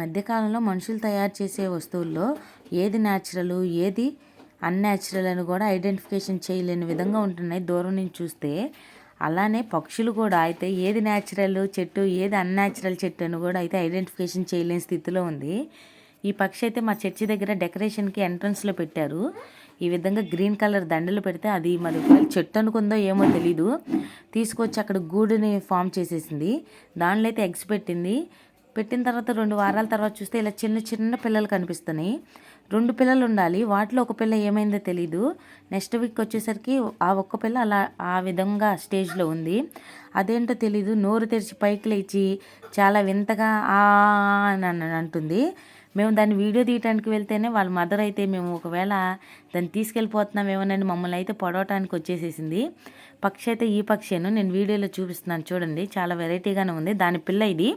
మధ్యకాలంలో మనుషులు తయారు చేసే వస్తువుల్లో ఏది న్యాచురల్ ఏది అన్యాచురల్ అని కూడా ఐడెంటిఫికేషన్ చేయలేని విధంగా ఉంటున్నాయి. దూరం నుంచి చూస్తే అలానే పక్షులు కూడా అయితే ఏది న్యాచురల్ చెట్టు ఏది అన్యాచురల్ చెట్టు అని కూడా అయితే ఐడెంటిఫికేషన్ చేయలేని స్థితిలో ఉంది. ఈ పక్షి అయితే మా చర్చి దగ్గర డెకరేషన్కి ఎంట్రన్స్లో పెట్టారు. ఈ విధంగా గ్రీన్ కలర్ దండలు పెడితే అది మరి చెట్టు అనుకుందో ఏమో తెలీదు. తీసుకొచ్చి అక్కడ గూడుని ఫామ్ చేసేసింది. దానిలో అయితే ఎగ్స్ పెట్టింది. పెట్టిన తర్వాత రెండు వారాల తర్వాత చూస్తే ఇలా చిన్న చిన్న పిల్లలు కనిపిస్తున్నాయి. రెండు పిల్లలు ఉండాలి. వాటిలో ఒక పిల్ల ఏమైందో తెలీదు. నెక్స్ట్ వీక్ వచ్చేసరికి ఆ ఒక్క పిల్ల అలా ఆ విధంగా స్టేజ్లో ఉంది. అదేంటో తెలీదు. నోరు తెరిచి పైకి లేచి చాలా వింతగా ఆ అని అంటుంది. మేము దాన్ని వీడియో తీయడానికి వెళ్తేనే వాళ్ళ మదర్ అయితే మేము ఒకవేళ దాన్ని తీసుకెళ్ళిపోతున్నామేమోనని మమ్మల్ని అయితే పొడవటానికి వచ్చేసేసింది. పక్షి అయితే ఈ పక్షిను నేను వీడియోలో చూపిస్తున్నాను. చూడండి. చాలా వెరైటీగానే ఉంది. దాని పిల్ల ఇది.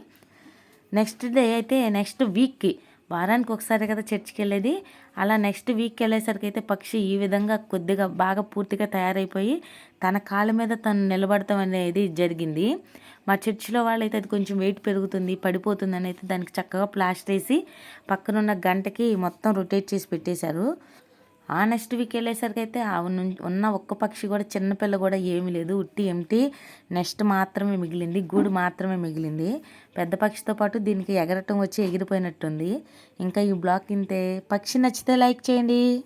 నెక్స్ట్ డే అయితే నెక్స్ట్ వీక్కి. వారానికి ఒకసారి కదా చర్చికి వెళ్ళేది అలా నెక్స్ట్ వీక్కి వెళ్ళేసరికి అయితే పక్షి ఈ విధంగా కొద్దిగా బాగా పూర్తిగా తయారైపోయి తన కాళ్ళ మీద తను నిలబడతాం అనేది జరిగింది. మా చర్చిలో వాళ్ళైతే అది కొంచెం వెయిట్ పెరుగుతుంది పడిపోతుంది అని అయితే దానికి చక్కగా ప్లాస్టర్ వేసి పక్కనున్న గంటకి మొత్తం రొటేట్ చేసి పెట్టేశారు. ఆ నెక్స్ట్ వీక్ వెళ్ళేసరికి అయితే ఆ ఉన్న- ఒక్క పక్షి కూడా చిన్నపిల్ల కూడా ఏమీ లేదు. ఉట్టి ఎంటి నెక్స్ట్ మాత్రమే మిగిలింది. గూడు మాత్రమే మిగిలింది. పెద్ద పక్షితో పాటు దీనికి ఎగరటం వచ్చి ఎగిరిపోయినట్టుంది. ఇంకా ఈ బ్లాగ్ ఇంతే. పక్షి నచ్చితే లైక్ చేయండి.